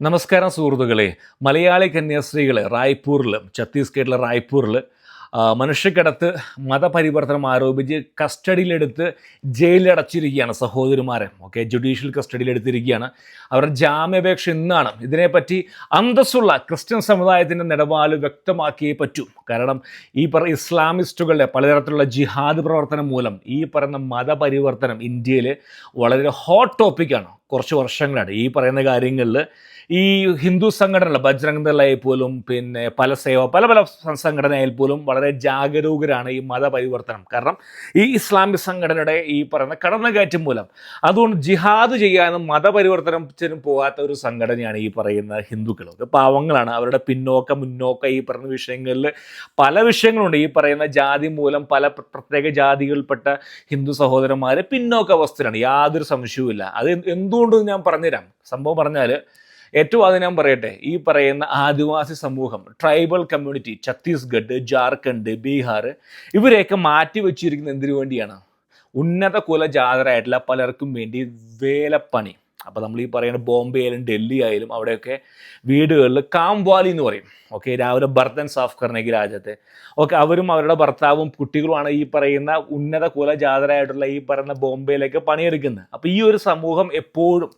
നമസ്കാരം സുഹൃത്തുക്കളെ. മലയാളി കന്യാസ്ത്രീകൾ റായ്പൂരിൽ ഛത്തീസ്ഗഡിലെ റായ്പൂരിൽ മനുഷ്യക്കടത്ത് മതപരിവർത്തനം ആരോപിച്ച് കസ്റ്റഡിയിലെടുത്ത് ജയിലിലടച്ചിരിക്കുകയാണ് സഹോദരിമാരെ. ഓക്കെ ജുഡീഷ്യൽ കസ്റ്റഡിയിലെടുത്തിരിക്കുകയാണ്. അവരുടെ ജാമ്യാപേക്ഷ ഇന്നാണ്. ഇതിനെപ്പറ്റി അന്തസ്സുള്ള ക്രിസ്ത്യൻ സമുദായത്തിന്റെ നിലപാട് വ്യക്തമാക്കിയേ പറ്റൂ. കാരണം ഈ പറ ഇസ്ലാമിസ്റ്റുകളുടെ പലതരത്തിലുള്ള ജിഹാദ് പ്രവർത്തനം മൂലം ഈ പറയുന്ന മതപരിവർത്തനം ഇന്ത്യയിൽ വളരെ ഹോട്ട് ടോപ്പിക്കാണ് കുറച്ച് വർഷങ്ങളാണ്. ഈ പറയുന്ന കാര്യങ്ങളിൽ ഈ ഹിന്ദു സംഘടനകൾ ബജ്രംഗ് ദളായി പോലും പിന്നെ പല സേവ പല പല സംഘടനയിൽ പോലും വളരെ ജാഗരൂകരാണ് ഈ മതപരിവർത്തനം. കാരണം ഈ ഇസ്ലാമിക സംഘടനയുടെ ഈ പറയുന്ന കടന്നുകയറ്റം മൂലം അതുകൊണ്ട് ജിഹാദ് ചെയ്യാനും മതപരിവർത്തനത്തിനും പോകാത്ത ഒരു സംഘടനയാണ് ഈ പറയുന്ന ഹിന്ദുക്കൾ. പാവങ്ങളാണ്. അവരുടെ പിന്നോക്ക മുന്നോക്ക ഈ പറയുന്ന വിഷയങ്ങളിൽ പല വിഷയങ്ങളുണ്ട്. ഈ പറയുന്ന ജാതി മൂലം പല പ്രത്യേക ജാതികളിൽപ്പെട്ട ഹിന്ദു സഹോദരന്മാരെ പിന്നോക്ക അവസ്ഥയിലാണ്. യാതൊരു സംശയവുമില്ല. അത് എന്ത് എന്തുകൊണ്ടെന്ന് ഞാൻ പറഞ്ഞുതരാം. സംഭവം പറഞ്ഞാൽ ഏറ്റവും ആദ്യം ഞാൻ പറയട്ടെ ഈ പറയുന്ന ആദിവാസി സമൂഹം ട്രൈബൽ കമ്മ്യൂണിറ്റി ഛത്തീസ്ഗഡ് ജാർഖണ്ഡ് ബീഹാർ ഇവരെയൊക്കെ മാറ്റി വെച്ചിരിക്കുന്നത് എന്തിനു വേണ്ടിയാണ്? ഉന്നത കുലജാതരായിട്ടുള്ള പലർക്കും വേണ്ടി വേലപ്പണി. അപ്പോൾ നമ്മൾ ഈ പറയുന്ന ബോംബെ ആയാലും ഡൽഹി ആയാലും അവിടെയൊക്കെ വീടുകളിൽ കാംവാലി എന്ന് പറയും. ഓക്കെ രാവിലെ ബർത്തൻ സാഫ് കർണേഗി രാജ്യത്തെ. ഓക്കെ അവരും അവരുടെ ഭർത്താവും കുട്ടികളുമാണ് ഈ പറയുന്ന ഉന്നത കുലജാതരായിട്ടുള്ള ഈ പറയുന്ന ബോംബെയിലേക്ക് പണിയെടുക്കുന്നത്. അപ്പോൾ ഈ ഒരു സമൂഹം എപ്പോഴും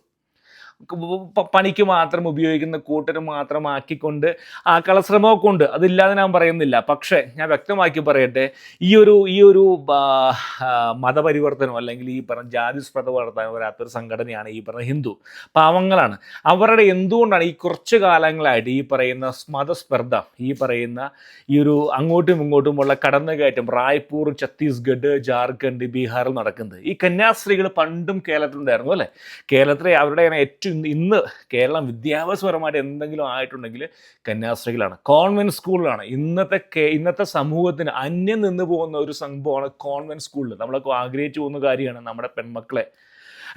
പണിക്ക് മാത്രം ഉപയോഗിക്കുന്ന കൂട്ടർ മാത്രമാക്കിക്കൊണ്ട് ആക്കാനുള്ള ശ്രമമൊക്കെ ഉണ്ട് അതില്ലാതെ ഞാൻ പറയുന്നില്ല. പക്ഷേ ഞാൻ വ്യക്തമാക്കി പറയട്ടെ ഈ ഒരു ഈ ഒരു ആ, ആ, മതപരിവർത്തനം അല്ലെങ്കിൽ ഈ പറഞ്ഞ ജാതി സ്പ്രത വളർത്താൻ വരാത്തൊരു സംഘടനയാണ് ഈ പറഞ്ഞ ഹിന്ദു പാവങ്ങളാണ്. അവരുടെ എന്തുകൊണ്ടാണ് ഈ കുറച്ച് കാലങ്ങളായിട്ട് ഈ പറയുന്ന മതസ്പർദ്ധ ഈ പറയുന്ന ഈ ഒരു അങ്ങോട്ടും ഇങ്ങോട്ടുമുള്ള കടന്നുകയറ്റം റായ്പൂർ ഛത്തീസ്ഗഡ് ജാർഖണ്ഡ് ബീഹാറിൽ നടക്കുന്നത്. ഈ കന്യാസ്ത്രീകൾ പണ്ടും കേരളത്തിലുണ്ടായിരുന്നു അല്ലേ? കേരളത്തിലെ അവരുടെ ഏറ്റവും ഇന്ന് ഇന്ന് കേരളം വിദ്യാഭ്യാസപരമായിട്ട് എന്തെങ്കിലും ആയിട്ടുണ്ടെങ്കിൽ കന്യാസ്ത്രീകളാണ്. കോൺവെന്റ് സ്കൂളിലാണ് ഇന്നത്തെ ഇന്നത്തെ സമൂഹത്തിന് അന്യം നിന്ന് പോകുന്ന ഒരു സംഭവമാണ് കോൺവെന്റ് സ്കൂളിൽ നമ്മളൊക്കെ ആഗ്രഹിച്ചു പോകുന്ന കാര്യമാണ് നമ്മുടെ പെൺമക്കളെ.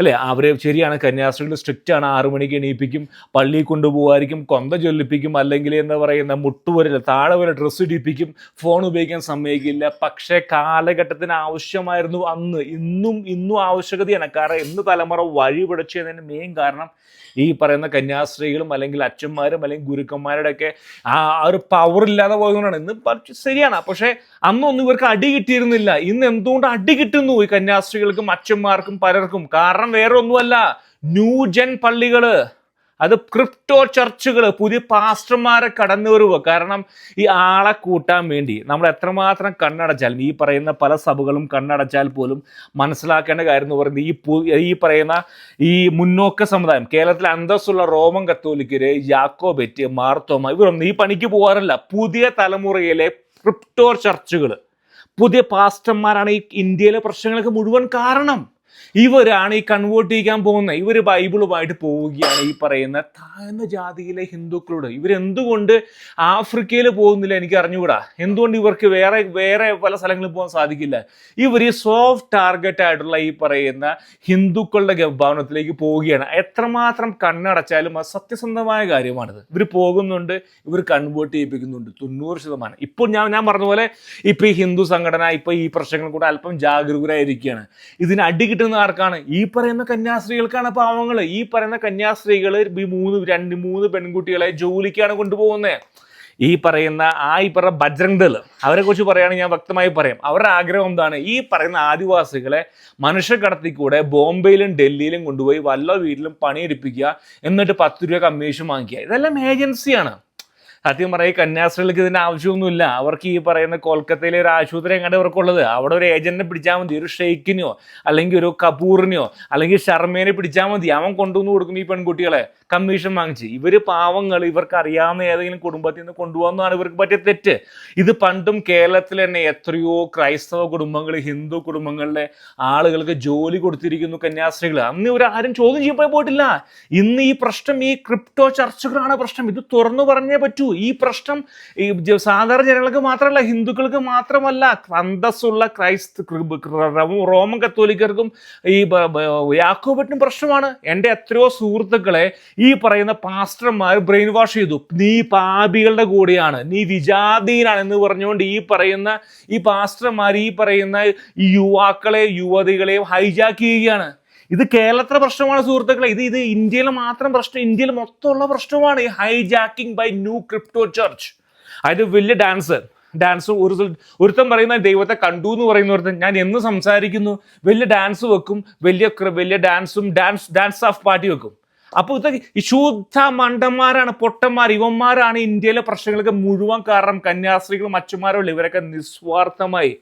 അല്ലേ? അവർ ശരിയാണ് കന്യാസ്ത്രീകൾ സ്ട്രിക്റ്റ് ആണ് ആറു മണിക്ക് എണീപ്പിക്കും പള്ളിയിൽ കൊണ്ടുപോകായിരിക്കും കൊന്ത ചൊല്ലിപ്പിക്കും അല്ലെങ്കിൽ എന്താ പറയുന്ന മുട്ടുവരില്ല താഴെ വരെ ഡ്രസ്സ് ഇടിപ്പിക്കും ഫോൺ ഉപയോഗിക്കാൻ സമ്മതിക്കില്ല. പക്ഷേ കാലഘട്ടത്തിന് ആവശ്യമായിരുന്നു അന്ന്. ഇന്നും ഇന്നും ആവശ്യകതയാണ്. കാരണം ഇന്ന് തലമുറ വഴി പിടച്ചതിന് മെയിൻ കാരണം ഈ പറയുന്ന കന്യാസ്ത്രീകളും അല്ലെങ്കിൽ അച്ഛന്മാരും അല്ലെങ്കിൽ ഗുരുക്കന്മാരുടെ ഒക്കെ ആ ഒരു പവർ ഇല്ലാതെ പോയതുകൊണ്ടാണ്. ഇന്ന് ശരിയാണ്. പക്ഷേ അന്നൊന്നും ഇവർക്ക് അടി കിട്ടിയിരുന്നില്ല. ഇന്ന് എന്തുകൊണ്ട് അടി കിട്ടുന്നു ഈ കന്യാസ്ത്രീകൾക്കും അച്ഛന്മാർക്കും പലർക്കും? കാരണം വേറെ ഒന്നുമല്ല ന്യൂജൻ പള്ളികൾ അത് ക്രിപ്റ്റോ ചർച്ചുകൾ പുതിയ പാസ്റ്റർമാരെ കടന്നു വരുക കാരണം ഈ ആളെ കൂട്ടാൻ വേണ്ടി നമ്മൾ എത്രമാത്രം കണ്ണടച്ചാലും ഈ പറയുന്ന പല സഭകളും കണ്ണടച്ചാൽ പോലും മനസ്സിലാക്കേണ്ട കാര്യം എന്ന് പറയുന്നത് ഈ ഈ പറയുന്ന ഈ മുന്നോക്ക സമുദായം കേരളത്തിലെ അന്തസ്സുള്ള റോമൻ കത്തോലിക്കര് യാക്കോബെറ്റ് മാർത്തോമ ഇവരൊന്നും ഈ പണിക്ക് പോകാറില്ല. പുതിയ തലമുറയിലെ ക്രിപ്റ്റോ ചർച്ചുകൾ പുതിയ പാസ്റ്റർമാരാണ് ഈ ഇന്ത്യയിലെ പ്രശ്നങ്ങൾക്ക് മുഴുവൻ കാരണം. ഇവരാണ് ഈ കൺവേർട്ട് ചെയ്യാൻ പോകുന്നത്. ഇവർ ബൈബിളുമായിട്ട് പോവുകയാണ് ഈ പറയുന്ന താഴ്ന്ന ജാതിയിലെ ഹിന്ദുക്കളോട്. ഇവരെന്തുകൊണ്ട് ആഫ്രിക്കയിൽ പോകുന്നില്ല എനിക്ക് അറിഞ്ഞുകൂടാ? എന്തുകൊണ്ട് ഇവർക്ക് വേറെ വേറെ പല സ്ഥലങ്ങളിൽ പോകാൻ സാധിക്കില്ല? ഇവർ ഈ സോഫ്റ്റ് ടാർഗറ്റ് ആയിട്ടുള്ള ഈ പറയുന്ന ഹിന്ദുക്കളുടെ ഭവനത്തിലേക്ക് പോവുകയാണ്. എത്രമാത്രം കണ്ണടച്ചാലും അത് സത്യസന്ധമായ കാര്യമാണിത്. ഇവർ പോകുന്നുണ്ട് ഇവർ കൺവേർട്ട് ചെയ്യിപ്പിക്കുന്നുണ്ട്. തൊണ്ണൂറ് ശതമാനം. ഇപ്പോൾ ഞാൻ ഞാൻ പറഞ്ഞ പോലെ ഇപ്പോൾ ഈ ഹിന്ദു സംഘടന ഇപ്പോൾ ഈ പ്രശ്നങ്ങൾ കൂടെ അല്പം ജാഗരൂകരായിരിക്കുകയാണ് ഇതിന് അടി ആർക്കാണ്? ഈ പറയുന്ന കന്യാസ്ത്രീകൾക്കാണ് പാവങ്ങൾ. ഈ പറയുന്ന കന്യാസ്ത്രീകൾ മൂന്ന് രണ്ട് മൂന്ന് പെൺകുട്ടികളെ ജോലിക്കാണ് കൊണ്ടുപോകുന്നത് ഈ പറയുന്ന ആ ഈ പറയുന്ന ബജ്രംഗ് അവരെ കുറിച്ച് പറയുകയാണെങ്കിൽ ഞാൻ വ്യക്തമായി പറയാം. അവരുടെ ആഗ്രഹം എന്താണ്? ഈ പറയുന്ന ആദിവാസികളെ മനുഷ്യക്കടത്തിക്കൂടെ ബോംബെയിലും ഡൽഹിയിലും കൊണ്ടുപോയി വല്ല വീട്ടിലും പണിയെടുപ്പിക്കുക എന്നിട്ട് പത്ത് രൂപ കമ്മീഷൻ വാങ്ങിക്കുക. ഇതെല്ലാം ഏജൻസിയാണ് സത്യം പറയാം കന്യാസ്ത്രീകൾക്ക് ഇതിന്റെ ആവശ്യമൊന്നുമില്ല. അവർക്ക് ഈ പറയുന്ന കൊൽക്കത്തയിലെ ഒരു ആശുപത്രി എങ്ങാണ്ട് ഇവർക്കുള്ളത്. അവിടെ ഒരു ഏജന്റിനെ പിടിച്ചാൽ മതി. ഒരു ഷെയ്ക്കിനെയോ അല്ലെങ്കിൽ ഒരു കപൂറിനെയോ അല്ലെങ്കിൽ ഷർമേനെ പിടിച്ചാൽ മതി. അവൻ കൊണ്ടുവന്ന് കൊടുക്കും ഈ പെൺകുട്ടികളെ. കമ്മീഷൻ വാങ്ങിച്ച്. ഇവർ പാവങ്ങൾ ഇവർക്ക് അറിയാവുന്ന ഏതെങ്കിലും കുടുംബത്തിൽ നിന്ന് കൊണ്ടുപോകുന്നതാണ് ഇവർക്ക് പറ്റിയ തെറ്റ്. ഇത് പണ്ടും കേരളത്തിൽ തന്നെ എത്രയോ ക്രൈസ്തവ കുടുംബങ്ങൾ ഹിന്ദു കുടുംബങ്ങളിലെ ആളുകൾക്ക് ജോലി കൊടുത്തിരിക്കുന്നു കന്യാസ്ത്രീകൾ അന്ന് ഇവർ ആരും ചോദ്യം ചെയ്യാൻ പോയിട്ടില്ല. ഇന്ന് ഈ പ്രശ്നം ഈ ക്രിപ്റ്റോ ചർച്ചകളാണ് പ്രശ്നം. ഇത് തുറന്നു പറഞ്ഞേ പറ്റൂ. ഈ പ്രശ്നം സാധാരണ ജനങ്ങൾക്ക് മാത്രമല്ല ഹിന്ദുക്കൾക്ക് മാത്രമല്ല. അന്തസ്സുള്ള ക്രൈസ്ത കൃ- കൃ- റോ- റോമൻ കത്തോലിക്കർക്കും ഈ യാക്കോബറ്റിനും പ്രശ്നമാണ്. എന്റെ എത്രയോ സുഹൃത്തുക്കളെ ഈ പറയുന്ന പാസ്റ്റർമാർ ബ്രെയിൻ വാഷ് ചെയ്തു. നീ പാപികളുടെ കൂടെയാണ്. നീ വിജാതീനാണ് എന്ന് പറഞ്ഞുകൊണ്ട് ഈ പറയുന്ന ഈ പാസ്റ്റർമാർ ഈ പറയുന്ന ഈ യുവാക്കളെ യുവതികളെയും ഹൈജാക്ക് ചെയ്യുകയാണ്. ഇത് കേരളത്തിലെ പ്രശ്നമാണ് സുഹൃത്തുക്കളെ. ഇത് ഇത് ഇന്ത്യയിലെ മാത്രം പ്രശ്നം ഇന്ത്യയിൽ മൊത്തമുള്ള പ്രശ്നമാണ് ഈ hijacking by new crypto church അതായത് വലിയ ഡാൻസർ ഡാൻസ് ഒരു ഒരുത്തം ഒരുത്തൻ പറയുന്ന ദൈവത്തെ കണ്ടു എന്ന് പറയുന്ന ഒരുത്തൻ ഞാൻ എന്ന് സംസാരിക്കുന്നു? വലിയ ഡാൻസ് വെക്കും വലിയ വലിയ ഡാൻസും ഡാൻസ് ഡാൻസ് ഓഫ് പാർട്ടി വെക്കും. അപ്പോൾ ഈ ശുദ്ധ മണ്ടന്മാരാണ് പൊട്ടന്മാർ ഇവന്മാരാണ് ഇന്ത്യയിലെ പ്രശ്നങ്ങൾക്ക് മുഴുവൻ കാരണം. കന്യാസ്ത്രീകളും അച്ഛന്മാരും ഇവരൊക്കെ നിസ്വാർത്ഥമായി.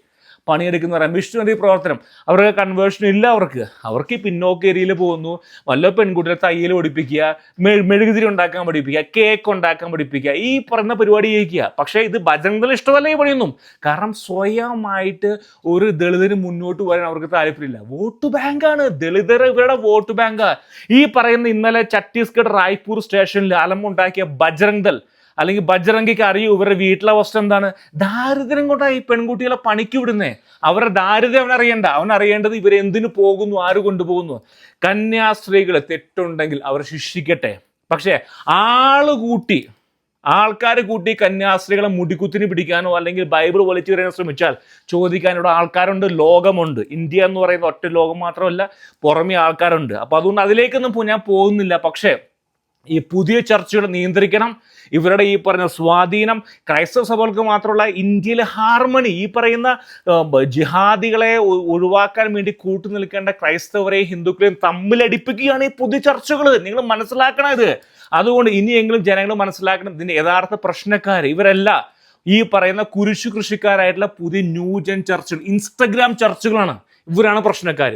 പണിയെടുക്കുന്നവരാണ് മിഷണറി പ്രവർത്തനം. അവർക്ക് കൺവേർഷൻ ഇല്ല അവർക്ക്. അവർക്ക് ഈ പിന്നോക്ക ഏരിയയിൽ പോകുന്നു. വല്ല പെൺകുട്ടികളെ തയ്യൽ പഠിപ്പിക്കുക മെഴുകുതിരി ഉണ്ടാക്കാൻ പഠിപ്പിക്കുക കേക്ക് ഉണ്ടാക്കാൻ പഠിപ്പിക്കുക ഈ പറയുന്ന പരിപാടി ചെയ്യിക്കുക. പക്ഷേ ഇത് ഭജനങ്ങൾ ഇഷ്ടമല്ല ഈ പണിയൊന്നും. കാരണം സ്വയമായിട്ട് ഒരു ദളിതന് മുന്നോട്ട് വരാൻ അവർക്ക് താല്പര്യമില്ല. വോട്ട് ബാങ്കാണ്. ദളിതർ ഇവരുടെ വോട്ട് ബാങ്ക്. ഈ പറയുന്ന ഇന്നലെ ഛത്തീസ്ഗഡ് റായ്പൂർ സ്റ്റേഷനിൽ അലമുണ്ടാക്കിയ ബജ്രംഗ് ദൾ അല്ലെങ്കിൽ ബജ്രംഗിക്ക് അറിയൂ ഇവരുടെ വീട്ടിലെ അവസ്ഥ എന്താണ്? ദാരിദ്ര്യം കൊണ്ടാണ് ഈ പെൺകുട്ടികളെ പണിക്ക് വിടുന്നേ. അവരുടെ ദാരിദ്ര്യം അവൻ അറിയണ്ട. അവൻ അറിയേണ്ടത് ഇവർ എന്തിനു പോകുന്നു ആര് കൊണ്ടുപോകുന്നു. കന്യാസ്ത്രീകൾ തെറ്റുണ്ടെങ്കിൽ അവർ ശിക്ഷിക്കട്ടെ. പക്ഷേ ആൾ കൂട്ടി ആൾക്കാർ കൂട്ടി കന്യാസ്ത്രീകളെ മുടിക്കുത്തിന് പിടിക്കാനോ അല്ലെങ്കിൽ ബൈബിൾ വലിച്ചു വരാനോ ശ്രമിച്ചാൽ ചോദിക്കാനിവിടെ ആൾക്കാരുണ്ട് ലോകമുണ്ട്. ഇന്ത്യ എന്ന് പറയുന്ന ഒറ്റ ലോകം മാത്രമല്ല പുറമേ ആൾക്കാരുണ്ട്. അപ്പോൾ അതുകൊണ്ട് അതിലേക്കൊന്നും ഞാൻ പോകുന്നില്ല. പക്ഷേ ഈ പുതിയ ചർച്ചകൾ നിയന്ത്രിക്കണം. ഇവരുടെ ഈ പറഞ്ഞ സ്വാധീനം ക്രൈസ്തവ സഭകൾക്ക് മാത്രമല്ല ഇന്ത്യയിലെ ഹാർമണി ഈ പറയുന്ന ജിഹാദികളെ ഒഴിവാക്കാൻ വേണ്ടി കൂട്ടു നിൽക്കേണ്ട ക്രൈസ്തവരെയും ഹിന്ദുക്കളെയും തമ്മിലടിപ്പിക്കുകയാണ് ഈ പുതിയ ചർച്ചകൾ നിങ്ങൾ മനസ്സിലാക്കണം ഇത്. അതുകൊണ്ട് ഇനിയെങ്കിലും ജനങ്ങൾ മനസ്സിലാക്കണം ഇതിന്റെ യഥാർത്ഥ പ്രശ്നക്കാർ ഇവരല്ല. ഈ പറയുന്ന കുരിശു കൃഷിക്കാരായിട്ടുള്ള പുതിയ ന്യൂജൻ ചർച്ചുകൾ ഇൻസ്റ്റഗ്രാം ചർച്ചുകളാണ് ഇവരാണ് പ്രശ്നക്കാർ